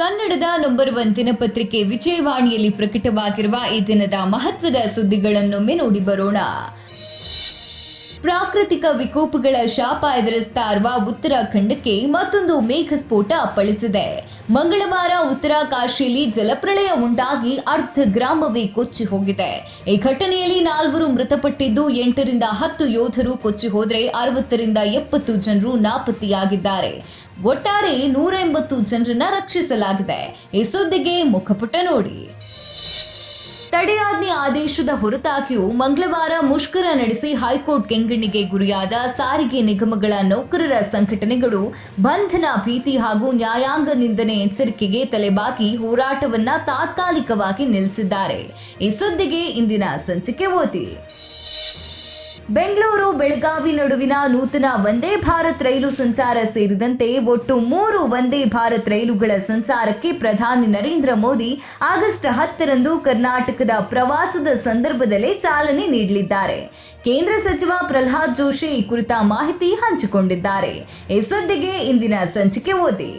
ಕನ್ನಡದ number one ದಿನಪತ್ರಿಕೆ ವಿಜಯವಾಣಿಯಲ್ಲಿ ಪ್ರಕಟವಾಗಿರುವ ಈ ದಿನದ ಮಹತ್ವದ ಸುದ್ದಿಗಳನ್ನೊಮ್ಮೆ ನೋಡಿ ಬರೋಣ. ಪ್ರಾಕೃತಿಕ ವಿಕೋಪಗಳ ಶಾಪ ಎದುರಿಸ್ತಾ ಇರುವ ಉತ್ತರಾಖಂಡಕ್ಕೆ ಮತ್ತೊಂದು ಮೇಘಸ್ಫೋಟ ಅಪ್ಪಳಿಸಿದೆ. ಮಂಗಳವಾರ ಉತ್ತರಾಕಾಶಿಯಲ್ಲಿ ಜಲಪ್ರಳಯ ಉಂಟಾಗಿ ಅರ್ಧ ಗ್ರಾಮವೇ ಕೊಚ್ಚಿ ಹೋಗಿದೆ. ಈ ಘಟನೆಯಲ್ಲಿ ನಾಲ್ವರು ಮೃತಪಟ್ಟಿದ್ದು ಎಂಟರಿಂದ ಹತ್ತು ಯೋಧರು ಕೊಚ್ಚಿ ಹೋದರೆ ಅರವತ್ತರಿಂದ ಎಪ್ಪತ್ತು ಜನರು ನಾಪತ್ತೆಯಾಗಿದ್ದಾರೆ. ಒಟ್ಟಾರೆ ನೂರ ಎಂಬತ್ತು ಜನರನ್ನ ರಕ್ಷಿಸಲಾಗಿದೆ. ಈ ಸುದ್ದಿಗೆ ಮುಖಪುಟ ನೋಡಿ. ತಡೆಯಾಜ್ಞೆ ಆದೇಶದ ಹೊರತಾಗಿಯೂ ಮಂಗಳವಾರ ಮುಷ್ಕರ ನಡೆಸಿ ಹೈಕೋರ್ಟ್ ಕೆಂಗಣ್ಣಿಗೆ ಗುರಿಯಾದ ಸಾರಿಗೆ ನಿಗಮಗಳ ನೌಕರರ ಸಂಘಟನೆಗಳು ಬಂಧನ, ಭೀತಿ ಹಾಗೂ ನ್ಯಾಯಾಂಗ ನಿಂದನೆ ಎಚ್ಚರಿಕೆಗೆ ತಲೆಬಾಕಿ ಹೋರಾಟವನ್ನ ತಾತ್ಕಾಲಿಕವಾಗಿ ನಿಲ್ಲಿಸಿದ್ದಾರೆ. ಈ ಸುದ್ದಿಗೆ ಇಂದಿನ ಸಂಚಿಕೆ ಓದಿ. ಬೆಂಗಳೂರು, ಬೆಳಗಾವಿ ನಡುವಿನ ನೂತನ ವಂದೇ ಭಾರತ್ ರೈಲು ಸಂಚಾರ ಸೇರಿದಂತೆ ಒಟ್ಟು ಮೂರು ವಂದೇ ಭಾರತ್ ರೈಲುಗಳ ಸಂಚಾರಕ್ಕೆ ಪ್ರಧಾನಿ ನರೇಂದ್ರ ಮೋದಿ ಆಗಸ್ಟ್ ಹತ್ತರಂದು ಕರ್ನಾಟಕದ ಪ್ರವಾಸದ ಸಂದರ್ಭದಲ್ಲೇ ಚಾಲನೆ ನೀಡಲಿದ್ದಾರೆ. ಕೇಂದ್ರ ಸಚಿವ ಪ್ರಹ್ಲಾದ್ ಜೋಶಿ ಈ ಕುರಿತ ಮಾಹಿತಿ ಹಂಚಿಕೊಂಡಿದ್ದಾರೆ. ಈ ಇಂದಿನ ಸಂಚಿಕೆ ಓದಿ.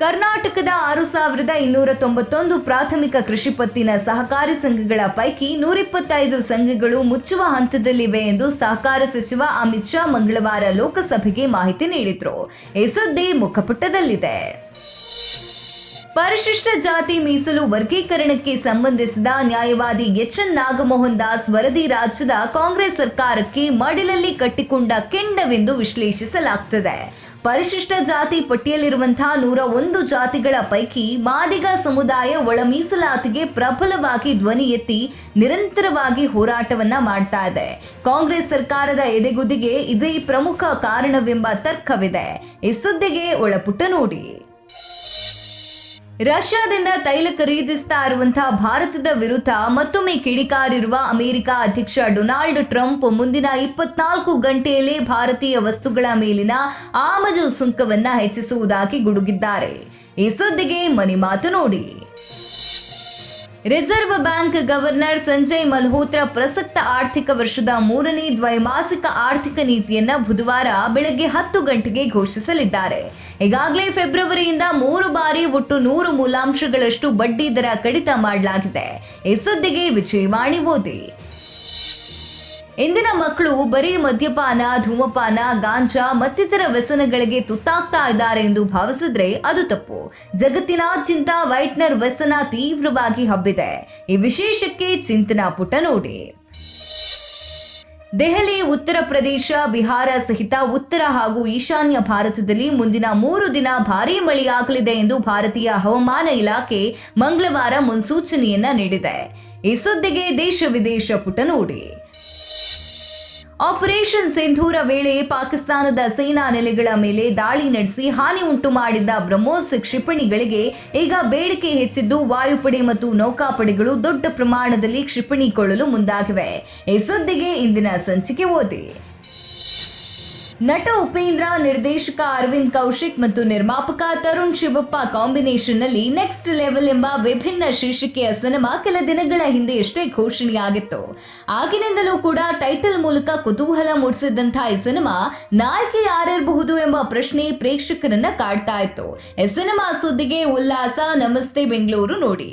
ಕರ್ನಾಟಕದ ಆರು ಸಾವಿರದ ಇನ್ನೂರ ತೊಂಬತ್ತೊಂದು ಪ್ರಾಥಮಿಕ ಕೃಷಿ ಪತ್ತಿನ ಸಹಕಾರಿ ಸಂಘಗಳ ಪೈಕಿ ನೂರಿಪ್ಪತ್ತೈದು ಸಂಘಗಳು ಮುಚ್ಚುವ ಹಂತದಲ್ಲಿವೆ ಎಂದು ಸಹಕಾರ ಸಚಿವ ಅಮಿತ್ ಶಾ ಮಂಗಳವಾರ ಲೋಕಸಭೆಗೆ ಮಾಹಿತಿ ನೀಡಿದ್ರು. ಈ ಸುದ್ದಿ ಮುಖಪುಟದಲ್ಲಿದೆ. ಪರಿಶಿಷ್ಟ ಜಾತಿ ಮೀಸಲು ವರ್ಗೀಕರಣಕ್ಕೆ ಸಂಬಂಧಿಸಿದ ನ್ಯಾಯವಾದಿ ಎಚ್ ಎನ್ ನಾಗಮೋಹನ್ ದಾಸ್ ವರದಿ ರಾಜ್ಯದ ಕಾಂಗ್ರೆಸ್ ಸರ್ಕಾರಕ್ಕೆ ಮಡಿಲಲ್ಲಿ ಕಟ್ಟಿಕೊಂಡ ಕೆಂಡವೆಂದು ವಿಶ್ಲೇಷಿಸಲಾಗುತ್ತದೆ ಪರಿಶಿಷ್ಟ ಜಾತಿ ಪಟ್ಟಿಯಲ್ಲಿರುವಂತಹ ನೂರ ಒಂದು ಜಾತಿಗಳ ಪೈಕಿ ಮಾದಿಗ ಸಮುದಾಯ ಒಳ ಮೀಸಲಾತಿಗೆ ಪ್ರಬಲವಾಗಿ ಧ್ವನಿ ಎತ್ತಿ ನಿರಂತರವಾಗಿ ಹೋರಾಟವನ್ನ ಮಾಡ್ತಾ ಇದೆ. ಕಾಂಗ್ರೆಸ್ ಸರ್ಕಾರದ ಎದೆಗುದಿಗೆ ಇದೇ ಪ್ರಮುಖ ಕಾರಣವೆಂಬ ತರ್ಕವಿದೆ. ಈ ಸುದ್ದಿಗೆ ಒಳಪುಟ ನೋಡಿ. ರಷ್ಯಾದಿಂದ ತೈಲ ಖರೀದಿಸ್ತಾ ಇರುವಂತಹ ಭಾರತದ ವಿರುದ್ಧ ಮತ್ತೊಮ್ಮೆ ಕಿಡಿಕಾರಿರುವ ಅಮೆರಿಕ ಅಧ್ಯಕ್ಷ ಡೊನಾಲ್ಡ್ ಟ್ರಂಪ್ ಮುಂದಿನ ಇಪ್ಪತ್ನಾಲ್ಕು ಗಂಟೆಯಲ್ಲಿ ಭಾರತೀಯ ವಸ್ತುಗಳ ಮೇಲಿನ ಆಮದು ಸುಂಕವನ್ನ ಹೆಚ್ಚಿಸುವುದಾಗಿ ಗುಡುಗಿದ್ದಾರೆ. ಈ ಸುದ್ದಿಗೆ ಮನಿ ಮಾತು ನೋಡಿ. Reserve bank governor Sanjay Malhotra ಪ್ರಸಕ್ತ ಆರ್ಥಿಕ ವರ್ಷದ ಮೂರನೇ ದ್ವೈಮಾಸಿಕ ಆರ್ಥಿಕ ನೀತಿಯನ್ನ ಬುಧವಾರ ಬೆಳಗ್ಗೆ ಹತ್ತು ಗಂಟೆಗೆ ಘೋಷಿಸಲಿದ್ದಾರೆ. ಈಗಾಗಲೇ ಫೆಬ್ರವರಿಯಿಂದ ಮೂರು ಬಾರಿ ಒಟ್ಟು ನೂರು ಮೂಲಾಂಶಗಳಷ್ಟು ಬಡ್ಡಿ ದರ ಕಡಿತ ಮಾಡಲಾಗಿದೆ. ಈ ಸುದ್ದಿಗೆ ವಿಜಯವಾಣಿ ಓದಿ. ಇಂದಿನ ಮಕ್ಕಳು ಬರೀ ಮದ್ಯಪಾನ, ಧೂಮಪಾನ, ಗಾಂಜಾ ಮತ್ತಿತರ ವ್ಯಸನಗಳಿಗೆ ತುತ್ತಾಗ್ತಾ ಇದ್ದಾರೆ ಎಂದು ಭಾವಿಸಿದ್ರೆ ಅದು ತಪ್ಪು. ಜಗತ್ತಿನಾದ್ಯಂತ ವೈಟ್ನರ್ ವ್ಯಸನ ತೀವ್ರವಾಗಿ ಹಬ್ಬಿದೆ. ಈ ವಿಶೇಷಕ್ಕೆ ಚಿಂತನಾ ಪುಟ ನೋಡಿ. ದೆಹಲಿ, ಉತ್ತರ ಪ್ರದೇಶ, ಬಿಹಾರ ಸಹಿತ ಉತ್ತರ ಹಾಗೂ ಈಶಾನ್ಯ ಭಾರತದಲ್ಲಿ ಮುಂದಿನ ಮೂರು ದಿನ ಭಾರೀ ಮಳೆಯಾಗಲಿದೆ ಎಂದು ಭಾರತೀಯ ಹವಾಮಾನ ಇಲಾಖೆ ಮಂಗಳವಾರ ಮುನ್ಸೂಚನೆಯನ್ನ ನೀಡಿದೆ. ಈ ಸುದ್ದಿಗೆ ದೇಶ ವಿದೇಶ ಪುಟ ನೋಡಿ. ಆಪರೇಷನ್ ಸಿಂಧೂರ ವೇಳೆ ಪಾಕಿಸ್ತಾನದ ಸೇನಾ ನೆಲೆಗಳ ಮೇಲೆ ದಾಳಿ ನಡೆಸಿ ಹಾನಿ ಉಂಟು ಮಾಡಿದ್ದ ಬ್ರಹ್ಮೋಸ್ ಕ್ಷಿಪಣಿಗಳಿಗೆ ಈಗ ಬೇಡಿಕೆ ಹೆಚ್ಚಿದ್ದು ವಾಯುಪಡೆ ಮತ್ತು ನೌಕಾಪಡೆಗಳು ದೊಡ್ಡ ಪ್ರಮಾಣದಲ್ಲಿ ಕ್ಷಿಪಣಿ ಕೊಳ್ಳಲು ಮುಂದಾಗಿವೆ. ಈ ಸುದ್ದಿಗೆ ಇಂದಿನ ಸಂಚಿಕೆ ಓದಿ. ನಟ ಉಪೇಂದ್ರ, ನಿರ್ದೇಶಕ ಅರವಿಂದ್ ಕೌಶಿಕ್ ಮತ್ತು ನಿರ್ಮಾಪಕ ತರುಣ್ ಶಿವಪ್ಪ ಕಾಂಬಿನೇಷನ್ನಲ್ಲಿ ನೆಕ್ಸ್ಟ್ ಲೆವೆಲ್ ಎಂಬ ವಿಭಿನ್ನ ಶೀರ್ಷಿಕೆಯ ಸಿನಿಮಾ ಕೆಲ ದಿನಗಳ ಹಿಂದೆಯಷ್ಟೇ ಘೋಷಣೆಯಾಗಿತ್ತು. ಆಗಿನಿಂದಲೂ ಕೂಡ ಟೈಟಲ್ ಮೂಲಕ ಕುತೂಹಲ ಮೂಡಿಸಿದ್ದಂಥ ಈ ಸಿನಿಮಾ ನಾಯಕಿ ಯಾರಿರಬಹುದು ಎಂಬ ಪ್ರಶ್ನೆ ಪ್ರೇಕ್ಷಕರನ್ನ ಕಾಡ್ತಾ ಇತ್ತು. ಈ ಸಿನಿಮಾ ಸುದ್ದಿಗೆ ಉಲ್ಲಾಸ. ನಮಸ್ತೆ, ಬೆಂಗಳೂರು ನೋಡಿ.